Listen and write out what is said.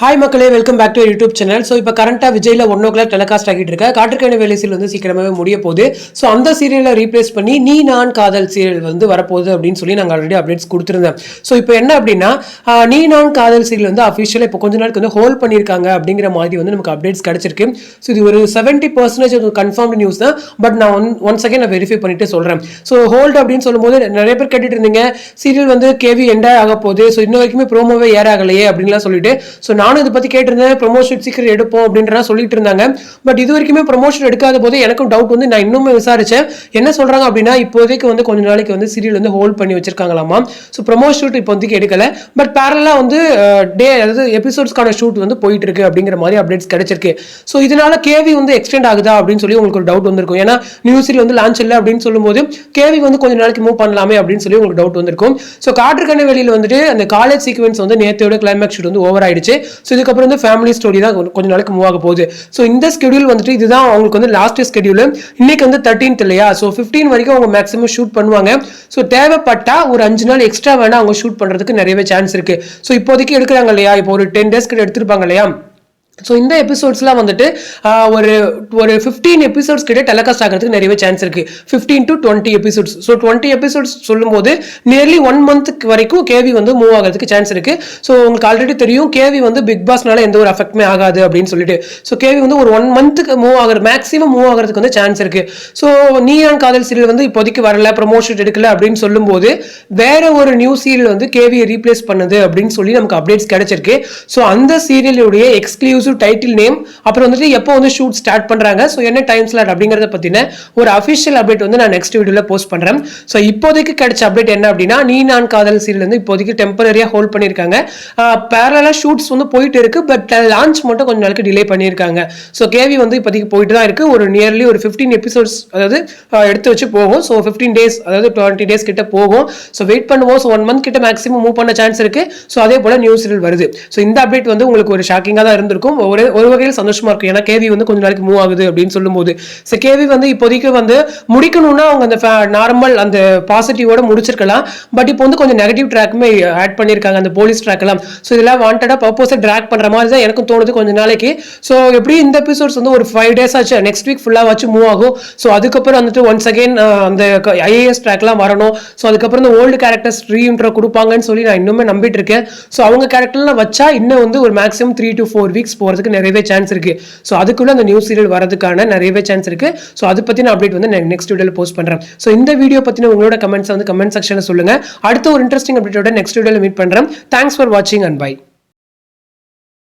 Hi மக்களே welcome back to YouTube channel so இப்போ கரண்ட்டாக விஜயில் ஒன் ஓ கிளாக் டெலிகாஸ்ட் ஆகிட்டு இருக்க. காற்றுக்கான வேலை சீல் வந்து சீக்கிரமாகவே முடிய போகுது. ஸோ அந்த சீரியலை ரீப்ளேஸ் பண்ணி நீ நான் காதல் சீரியல் வந்து வரப்போகுது அப்படின்னு சொல்லி நாங்கள் ஆல்ரெடி அப்டேட்ஸ் கொடுத்துருந்தேன் ஸோ இப்போ என்ன அப்படின்னா நீ நான் காதல் சீரியல் வந்து அஃபிஷியலாக இப்போ கொஞ்ச நாளுக்கு வந்து ஹோல்ட் பண்ணியிருக்காங்க அப்படிங்கிற மாதிரி வந்து நமக்கு அப்டேட்ஸ் கிடச்சிருக்கு. ஸோ இது ஒரு செவன்ட்டி பர்சன்டேஜ் கன்ஃபார்ம்டு நியூஸ் தான். பட் நான் ஒன் ஒன் செகண்ட் நான் வெரிஃபை பண்ணிட்டு சொல்கிறேன் ஸோ ஹோல்ட் அப்படின்னு சொல்லும்போது நிறைய பேர் கேட்டுட்டு இருந்தீங்க. சீரியல் வந்து கேவி எண்டாக ஆக போகுது. ஸோ இன்ன வரைக்குமே ப்ரோமோவே ஏற ஆகலையே அப்படின்லாம் சொல்லிட்டு. ஸோ நான் நானும் இதை பற்றி கேட்டிருந்தேன். ப்ரொமோஷன் சீக்கிரம் எடுப்போம் அப்படின்றலாம் சொல்லிட்டு இருந்தாங்க. பட் இது வரைக்குமே ப்ரொமோஷன் எடுக்காத போது எனக்கும் டவுட் வந்து நான் இன்னுமே விசாரிச்சேன். என்ன சொல்கிறாங்க அப்படின்னா இப்போதைக்கு வந்து கொஞ்ச நாளைக்கு வந்து சீரியல் வந்து ஹோல்ட் பண்ணி வச்சிருக்காங்களாமா? ஸோ ப்ரொமோ ஷூட் இப்போதைக்கு எடுக்கல. பட் பேரலாக வந்து டே அதாவது எபிசோட்ஸ்க்கான ஷூட் வந்து போயிட்டு இருக்கு அப்படிங்கிற மாதிரி அப்டேட்ஸ் கிடைச்சிருக்கு. ஸோ இதனால கேவி வந்து எக்ஸ்டெண்ட் ஆகுதா அப்படின்னு சொல்லி உங்களுக்கு ஒரு டவுட் வந்திருக்கும். ஏன்னா நியூ சீரியல் வந்து லான்ச் இல்லை அப்படின்னு சொல்லும்போது கேவி வந்து கொஞ்ச நாளைக்கு மூவ் பண்ணலாமே அப்படின்னு சொல்லி உங்களுக்கு டவுட் வந்திருக்கும். ஸோ காற்றுக்கண்ண வெளியில் வந்துட்டு அந்த காலேஜ் சீக்வன்ஸ் வந்து நேத்தையோட கிளைமேக்ஸ் ஷூட் வந்து ஓவர் ஆயிடுச்சு. ஸோ இதுக்கப்புறம் வந்து ஃபேமிலி ஸ்டோரி தான் கொஞ்ச- நாளைக்கு மூவ் ஆக போகுது. ஸோ இந்த ஸ்கெடியூல் வந்துட்டு இதுதான் அவங்களுக்கு வந்து லாஸ்ட் ஸ்கெடியூல் இன்னைக்கு வந்து தேர்ட்டீன்த் இல்லையா? ஸோ ஃபிஃப்டீன் வரைக்கும் அவங்க மேக்ஸிமம் ஷூட் பண்ணுவாங்க. ஸோ தேவைப்பட்டா ஒரு அஞ்சு நாள் எக்ஸ்ட்ரா வேணா அவங்க ஷூட் பண்றதுக்கு நிறையவே சான்ஸ் இருக்கு. ஸோ இப்போதைக்கு எடுக்கிறாங்க இல்லையா? இப்போ ஒரு டென் டேஸ் கிட்ட எடுத்திருப்பாங்க இல்லையா? ஸோ இந்த எபிசோட்ஸ்லாம் வந்துட்டு ஒரு ஒரு ஃபிஃப்டீன் எபிசோட்ஸ் கிட்ட டெலகாஸ்ட் ஆகிறதுக்கு நிறையவே சான்ஸ் இருக்கு. Fifteen to twenty episodes so twenty episodes சொல்லும்போது நியர்லி ஒன் மந்த்துக்கு வரைக்கும் கேவி வந்து மூவ் ஆகிறதுக்கு சான்ஸ் இருக்கு. ஸோ உங்களுக்கு ஆல்ரெடி தெரியும் கேவி வந்து பிக் பாஸ்னால எந்த ஒரு அஃபெக்ட்மே ஆகாது அப்படின்னு சொல்லிட்டு. ஸோ கேவி வந்து ஒரு ஒன் மந்த்துக்கு மூவ் ஆகிற மேக்ஸிமம் மூவ் ஆகிறதுக்கு வந்து சான்ஸ் இருக்கு. ஸோ நீயான் காதல் சீரியல் வந்து இப்போதைக்கு வரல ப்ரொமோஷன் எடுக்கல அப்படின்னு சொல்லும்போது வேற ஒரு நியூ சீரியல் வந்து கேவியை ரீப்ளேஸ் பண்ணுது அப்படின்னு சொல்லி நமக்கு அப்டேட்ஸ் கிடைச்சிருக்கு. ஸோ அந்த சீரியலுடைய எக்ஸ்க்ளூசிவ் டைட்டில் நேம் அப்புறம் வந்துட்டு எப்போ வந்து ஷூட் ஸ்டார்ட் பண்றாங்க? ஸோ என்ன டைம் ஸ்லாட் அப்படிங்கறத பத்தின ஒரு அஃபிஷியல் அப்டேட் வந்து நான் நெக்ஸ்ட் வீடியோல போஸ்ட் பண்றேன். ஸோ இப்போதைக்கு கிடைச்ச அப்டேட் என்ன அப்படின்னா நீ நான் காதல் சீரியல் வந்து இப்போதைக்கு டெம்பரரியா ஹோல்ட் பண்ணியிருக்காங்க. பேரலா ஷூட்ஸ் வந்து போயிட்டு இருக்கு பட் லான்ச் மட்டும் கொஞ்ச நாளுக்கு டிலே பண்ணியிருக்காங்க. ஸோ கேவி வந்து இப்போதைக்கு போயிட்டு தான் இருக்கு. ஒரு நியர்லி ஒரு ஃபிஃப்டீன் எபிசோட்ஸ் அதாவது எடுத்து வச்சு போகும். ஸோ ஃபிஃப்டீன் டேஸ் அதாவது டுவெண்ட்டி டேஸ் கிட்ட போகும். ஸோ வெயிட் பண்ணுவோம். ஸோ ஒன் மந்த் கிட்ட மேக்ஸிமம் மூவ் பண்ண சான்ஸ் இருக்கு. ஸோ அதே போல நியூஸ் சீரியல் வருது. ஸோ இந்த அப்டேட் வந்து உங்களுக்கு ஒரு ஷாக்கிங்காக தான் இருந்திருக்கும். ஒரு ஒரு வகையில் சந்தோஷமா இருக்கும். ஏன்னா கேவி வந்து கொஞ்ச நாளைக்கு மூவ் ஆகுது அப்படின்னு சொல்லும்போது. ஸோ கேவி வந்து இப்போதைக்கு வந்து முடிக்கணும்னா அவங்க அந்த நார்மல் அந்த பாசிட்டிவோட முடிச்சிருக்கலாம். பட் இப்போ வந்து கொஞ்சம் நெகட்டிவ் ட்ராக்குமே ஆட் பண்ணியிருக்காங்க அந்த போலீஸ் ட்ராக் எல்லாம். ஸோ இதெல்லாம் வாண்டடா பர்பஸை ட்ராக் பண்ற மாதிரி தான் எனக்கும் தோணுது கொஞ்ச நாளைக்கு. ஸோ எப்படி இந்த எபிசோட்ஸ் வந்து ஒரு ஃபைவ் டேஸ் ஆச்சு நெக்ஸ்ட் வீக் ஃபுல்லாக வச்சு மூவ் ஆகும். ஸோ அதுக்கப்புறம் வந்துட்டு ஒன்ஸ் அகைன் அந்த ஐஏஎஸ் ட்ராக்லாம் வரணும். ஸோ அதுக்கப்புறம் இந்த ஓல்டு கேரக்டர்ஸ் ரீஇன்ட்ரோ கொடுப்பாங்கன்னு சொல்லி நான் இன்னுமே நம்பிட்டு இருக்கேன். ஸோ அவங்க கேரக்டர்லாம் வச்சா இன்னும் வந்து ஒரு maximum three to four weeks போகிறதுக்கு நிறையவே சான்ஸ் இருக்கு. ஸோ அதுக்குள்ள அந்த நியூஸ் சீரியல் வரதுக்கான நிறையவே சான்ஸ் இருக்கு. ஸோ அதை பற்றின அப்டேட் வந்து நான் நெக்ஸ்ட் வீடியோவில் போஸ்ட் பண்ணுறேன் ஸோ இந்த வீடியோ பற்றின உங்களோட கமெண்ட்ஸை வந்து கமெண்ட் செக்ஷனில் சொல்லுங்க. அடுத்த ஒரு இன்ட்ரெஸ்டிங் அப்டேட்டோட நெக்ஸ்ட் வீடியோவில் மீட் பண்ணுறேன் தேங்க்ஸ் ஃபார் வாட்சிங் அண்ட் பை